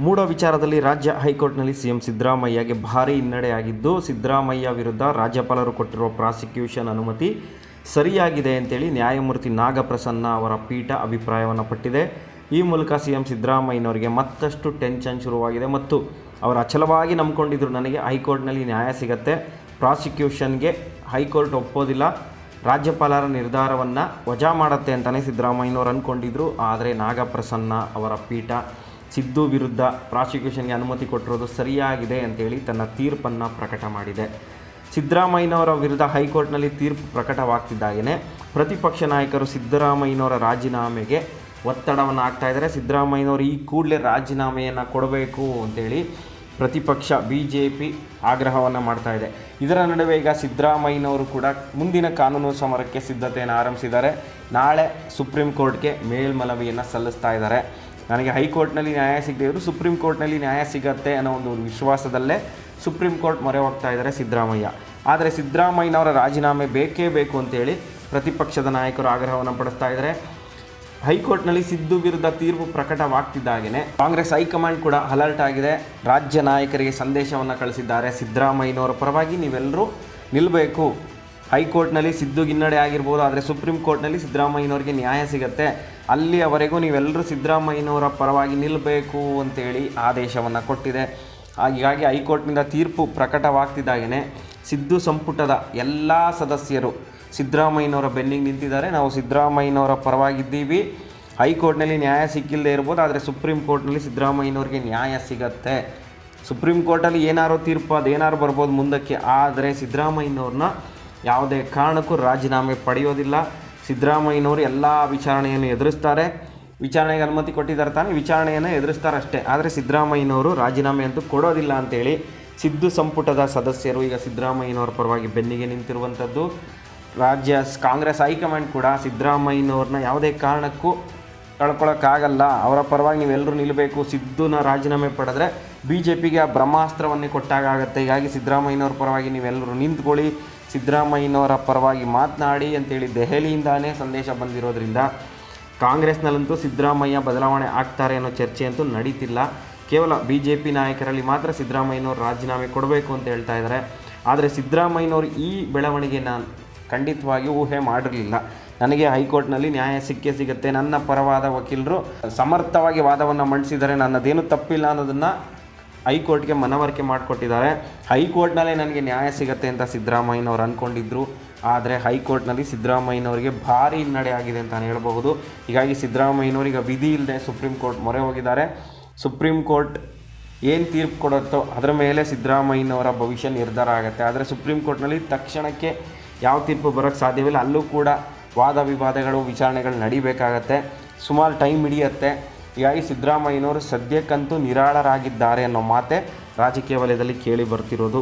ಮೂಡೋ ವಿಚಾರದಲ್ಲಿ ರಾಜ್ಯ ಹೈಕೋರ್ಟ್ನಲ್ಲಿ ಸಿಎಂ ಸಿದ್ದರಾಮಯ್ಯಗೆ ಭಾರೀ ಹಿನ್ನಡೆಯಾಗಿದ್ದು, ಸಿದ್ದರಾಮಯ್ಯ ವಿರುದ್ಧ ರಾಜ್ಯಪಾಲರು ಕೊಟ್ಟಿರುವ ಪ್ರಾಸಿಕ್ಯೂಷನ್ ಅನುಮತಿ ಸರಿಯಾಗಿದೆ ಅಂತೇಳಿ ನ್ಯಾಯಮೂರ್ತಿ ನಾಗಪ್ರಸನ್ನ ಅವರ ಪೀಠ ಅಭಿಪ್ರಾಯವನ್ನು ಪಟ್ಟಿದೆ. ಈ ಮೂಲಕ ಸಿಎಂ ಸಿದ್ದರಾಮಯ್ಯನವರಿಗೆ ಮತ್ತಷ್ಟು ಟೆನ್ಷನ್ ಶುರುವಾಗಿದೆ ಮತ್ತು ಅವರು ಅಚಲವಾಗಿ ನಂಬ್ಕೊಂಡಿದ್ರು, ನನಗೆ ಹೈಕೋರ್ಟ್ನಲ್ಲಿ ನ್ಯಾಯ ಸಿಗತ್ತೆ. ಪ್ರಾಸಿಕ್ಯೂಷನ್ಗೆ ಹೈಕೋರ್ಟ್ ಒಪ್ಪೋದಿಲ್ಲ. ರಾಜ್ಯಪಾಲರ ನಿರ್ಧಾರವನ್ನು ವಜಾ ಮಾಡುತ್ತೆ ಅಂತಲೇ ಸಿದ್ದರಾಮಯ್ಯನವರು ಅಂದ್ಕೊಂಡಿದ್ರು ಆದರೆ ನಾಗಪ್ರಸನ್ನ ಅವರ ಪೀಠ ಸಿದ್ದು ವಿರುದ್ಧ ಪ್ರಾಸಿಕ್ಯೂಷನ್ಗೆ ಅನುಮತಿ ಕೊಟ್ಟಿರೋದು ಸರಿಯಾಗಿದೆ ಅಂತೇಳಿ ತನ್ನ ತೀರ್ಪನ್ನು ಪ್ರಕಟ ಮಾಡಿದೆ. ಸಿದ್ದರಾಮಯ್ಯನವರ ವಿರುದ್ಧ ಹೈಕೋರ್ಟ್ನಲ್ಲಿ ತೀರ್ಪು ಪ್ರಕಟವಾಗ್ತಿದ್ದಾಗೇ ಪ್ರತಿಪಕ್ಷ ನಾಯಕರು ಸಿದ್ದರಾಮಯ್ಯನವರ ರಾಜೀನಾಮೆಗೆ ಒತ್ತಡವನ್ನು ಹಾಕ್ತಾ ಇದ್ದಾರೆ. ಸಿದ್ದರಾಮಯ್ಯನವರು ಈ ಕೂಡಲೇ ರಾಜೀನಾಮೆಯನ್ನು ಕೊಡಬೇಕು ಅಂತೇಳಿ ಪ್ರತಿಪಕ್ಷ ಬಿ ಜೆ ಪಿ ಆಗ್ರಹವನ್ನು ಮಾಡ್ತಾ ಇದೆ. ಇದರ ನಡುವೆ ಈಗ ಸಿದ್ದರಾಮಯ್ಯನವರು ಕೂಡ ಮುಂದಿನ ಕಾನೂನು ಸಮರಕ್ಕೆ ಸಿದ್ಧತೆಯನ್ನು ಆರಂಭಿಸಿದ್ದಾರೆ. ನಾಳೆ ಸುಪ್ರೀಂ ಕೋರ್ಟ್ಗೆ ಮೇಲ್ಮನವಿಯನ್ನು ಸಲ್ಲಿಸ್ತಾ ಇದ್ದಾರೆ. ನನಗೆ ಹೈಕೋರ್ಟ್ನಲ್ಲಿ ನ್ಯಾಯ ಸಿಗದೇ ಇದ್ರು ಸುಪ್ರೀಂ ಕೋರ್ಟ್ನಲ್ಲಿ ನ್ಯಾಯ ಸಿಗತ್ತೆ ಅನ್ನೋ ಒಂದು ವಿಶ್ವಾಸದಲ್ಲೇ ಸುಪ್ರೀಂ ಕೋರ್ಟ್ ಮೊರೆ ಹೋಗ್ತಾ ಇದ್ದಾರೆ ಸಿದ್ದರಾಮಯ್ಯ. ಆದರೆ ಸಿದ್ದರಾಮಯ್ಯನವರ ರಾಜೀನಾಮೆ ಬೇಕೇ ಬೇಕು ಅಂತೇಳಿ ಪ್ರತಿಪಕ್ಷದ ನಾಯಕರು ಆಗ್ರಹವನ್ನು ಪಡಿಸ್ತಾ ಇದ್ದಾರೆ. ಹೈಕೋರ್ಟ್ನಲ್ಲಿ ಸಿದ್ದು ವಿರುದ್ಧ ತೀರ್ಪು ಪ್ರಕಟವಾಗ್ತಿದ್ದಾಗೇ ಕಾಂಗ್ರೆಸ್ ಹೈಕಮಾಂಡ್ ಕೂಡ ಅಲರ್ಟ್ ಆಗಿದೆ. ರಾಜ್ಯ ನಾಯಕರಿಗೆ ಸಂದೇಶವನ್ನು ಕಳಿಸಿದ್ದಾರೆ ಸಿದ್ದರಾಮಯ್ಯನವರ ಪರವಾಗಿ ನೀವೆಲ್ಲರೂ ನಿಲ್ಲಬೇಕು ಹೈಕೋರ್ಟ್ನಲ್ಲಿ ಸಿದ್ದು ಹಿನ್ನಡೆ ಆಗಿರ್ಬೋದು, ಆದರೆ ಸುಪ್ರೀಂ ಕೋರ್ಟ್ನಲ್ಲಿ ಸಿದ್ದರಾಮಯ್ಯನವರಿಗೆ ನ್ಯಾಯ ಸಿಗತ್ತೆ. ಅಲ್ಲಿಯವರೆಗೂ ನೀವೆಲ್ಲರೂ ಸಿದ್ದರಾಮಯ್ಯನವರ ಪರವಾಗಿ ನಿಲ್ಲಬೇಕು ಅಂತೇಳಿ ಆದೇಶವನ್ನು ಕೊಟ್ಟಿದೆ. ಹೀಗಾಗಿ ಹೈಕೋರ್ಟ್ನಿಂದ ತೀರ್ಪು ಪ್ರಕಟವಾಗ್ತಿದ್ದಾಗೇ ಸಿದ್ದು ಸಂಪುಟದ ಎಲ್ಲ ಸದಸ್ಯರು ಸಿದ್ದರಾಮಯ್ಯನವರ ಬೆನ್ನಿಗೆ ನಿಂತಿದ್ದಾರೆ. ನಾವು ಸಿದ್ದರಾಮಯ್ಯನವರ ಪರವಾಗಿದ್ದೀವಿ. ಹೈಕೋರ್ಟ್ನಲ್ಲಿ ನ್ಯಾಯ ಸಿಕ್ಕಿಲ್ಲದೆ ಇರ್ಬೋದು, ಆದರೆ ಸುಪ್ರೀಂ ಕೋರ್ಟ್ನಲ್ಲಿ ಸಿದ್ದರಾಮಯ್ಯನವ್ರಿಗೆ ನ್ಯಾಯ ಸಿಗತ್ತೆ. ಸುಪ್ರೀಂ ಕೋರ್ಟಲ್ಲಿ ಏನಾರು ತೀರ್ಪು ಅದು ಏನಾರು ಬರ್ಬೋದು ಮುಂದಕ್ಕೆ, ಆದರೆ ಸಿದ್ದರಾಮಯ್ಯನವ್ರನ್ನ ಯಾವುದೇ ಕಾರಣಕ್ಕೂ ರಾಜೀನಾಮೆ ಪಡೆಯೋದಿಲ್ಲ. ಸಿದ್ದರಾಮಯ್ಯನವರು ಎಲ್ಲ ವಿಚಾರಣೆಯನ್ನು ಎದುರಿಸ್ತಾರೆ. ವಿಚಾರಣೆಗೆ ಅನುಮತಿ ಕೊಟ್ಟಿದ್ದಾರೆ ತಾನೇ, ವಿಚಾರಣೆಯನ್ನು ಎದುರಿಸ್ತಾರೆ ಅಷ್ಟೇ. ಆದರೆ ಸಿದ್ದರಾಮಯ್ಯನವರು ರಾಜೀನಾಮೆ ಅಂತೂ ಕೊಡೋದಿಲ್ಲ ಅಂತೇಳಿ ಸಿದ್ದು ಸಂಪುಟದ ಸದಸ್ಯರು, ಈಗ ಸಿದ್ದರಾಮಯ್ಯನವರ ಪರವಾಗಿ ಬೆನ್ನಿಗೆ ನಿಂತಿರುವಂಥದ್ದು, ರಾಜ್ಯ ಕಾಂಗ್ರೆಸ್ ಹೈಕಮಾಂಡ್ ಕೂಡ ಸಿದ್ದರಾಮಯ್ಯನವ್ರನ್ನ ಯಾವುದೇ ಕಾರಣಕ್ಕೂ ಕಳ್ಕೊಳ್ಳೋಕ್ಕಾಗಲ್ಲ ಅವರ ಪರವಾಗಿ ನೀವೆಲ್ಲರೂ ನಿಲ್ಲಬೇಕು ಸಿದ್ದುನ ರಾಜೀನಾಮೆ ಪಡೆದ್ರೆ ಬಿ ಜೆ ಪಿಗೆ ಆ ಬ್ರಹ್ಮಾಸ್ತ್ರವನ್ನೇ ಕೊಟ್ಟಾಗುತ್ತೆ ಹೀಗಾಗಿ ಸಿದ್ದರಾಮಯ್ಯನವ್ರ ಪರವಾಗಿ ನೀವೆಲ್ಲರೂ ನಿಂತ್ಕೊಳ್ಳಿ. ಸಿದ್ದರಾಮಯ್ಯನವರ ಪರವಾಗಿ ಮಾತನಾಡಿ ಅಂತೇಳಿ ದೆಹಲಿಯಿಂದಾನೇ ಸಂದೇಶ ಬಂದಿರೋದ್ರಿಂದ ಕಾಂಗ್ರೆಸ್ನಲ್ಲಂತೂ ಸಿದ್ದರಾಮಯ್ಯ ಬದಲಾವಣೆ ಆಗ್ತಾರೆ ಅನ್ನೋ ಚರ್ಚೆ ಅಂತೂ ನಡೀತಿಲ್ಲ. ಕೇವಲ ಬಿ ಜೆ ಪಿ ನಾಯಕರಲ್ಲಿ ಮಾತ್ರ ಸಿದ್ದರಾಮಯ್ಯನವರು ರಾಜೀನಾಮೆ ಕೊಡಬೇಕು ಅಂತ ಹೇಳ್ತಾ ಇದ್ದಾರೆ. ಆದರೆ ಸಿದ್ದರಾಮಯ್ಯನವರು ಈ ಬೆಳವಣಿಗೆ ನಾನು ಖಂಡಿತವಾಗಿ ಊಹೆ ಮಾಡಿರಲಿಲ್ಲ. ನನಗೆ ಹೈಕೋರ್ಟ್ನಲ್ಲಿ ನ್ಯಾಯ ಸಿಕ್ಕೇ ಸಿಗುತ್ತೆ. ನನ್ನ ಪರವಾದ ವಕೀಲರು ಸಮರ್ಥವಾಗಿ ವಾದವನ್ನು ಮಂಡಿಸಿದರೆ ನನ್ನದೇನು ತಪ್ಪಿಲ್ಲ ಅನ್ನೋದನ್ನು ಹೈಕೋರ್ಟ್ಗೆ ಮನವರಿಕೆ ಮಾಡಿಕೊಟ್ಟಿದ್ದಾರೆ. ಹೈಕೋರ್ಟ್ನಲ್ಲೇ ನನಗೆ ನ್ಯಾಯ ಸಿಗತ್ತೆ ಅಂತ ಸಿದ್ದರಾಮಯ್ಯನವ್ರು ಅಂದ್ಕೊಂಡಿದ್ರು ಆದರೆ ಹೈಕೋರ್ಟ್ನಲ್ಲಿ ಸಿದ್ದರಾಮಯ್ಯನವರಿಗೆ ಭಾರಿ ಹಿನ್ನಡೆ ಆಗಿದೆ ಅಂತ ನಾನು ಹೇಳಬಹುದು. ಹೀಗಾಗಿ ಸಿದ್ದರಾಮಯ್ಯನವರಿಗೆ ವಿಧಿ ಇಲ್ಲದೆ ಸುಪ್ರೀಂ ಕೋರ್ಟ್ ಮೊರೆ ಹೋಗಿದ್ದಾರೆ. ಸುಪ್ರೀಂ ಕೋರ್ಟ್ ಏನು ತೀರ್ಪು ಕೊಡುತ್ತೋ ಅದರ ಮೇಲೆ ಸಿದ್ದರಾಮಯ್ಯನವರ ಭವಿಷ್ಯ ನಿರ್ಧಾರ ಆಗುತ್ತೆ. ಆದರೆ ಸುಪ್ರೀಂ ಕೋರ್ಟ್ನಲ್ಲಿ ತಕ್ಷಣಕ್ಕೆ ಯಾವ ತೀರ್ಪು ಬರೋಕ್ಕೆ ಸಾಧ್ಯವಿಲ್ಲ. ಅಲ್ಲೂ ಕೂಡ ವಾದ ವಿವಾದಗಳು, ವಿಚಾರಣೆಗಳು ನಡಿಬೇಕಾಗತ್ತೆ. ಸುಮಾರು ಟೈಮ್ ಹಿಡಿಯುತ್ತೆ. ಹೀಗಾಗಿ ಸಿದ್ದರಾಮಯ್ಯನವರು ಸದ್ಯಕ್ಕಂತೂ ನಿರಾಳರಾಗಿದ್ದಾರೆ ಅನ್ನೋ ಮಾತೆ ರಾಜಕೀಯ ವಲಯದಲ್ಲಿ ಕೇಳಿ ಬರ್ತಿರೋದು.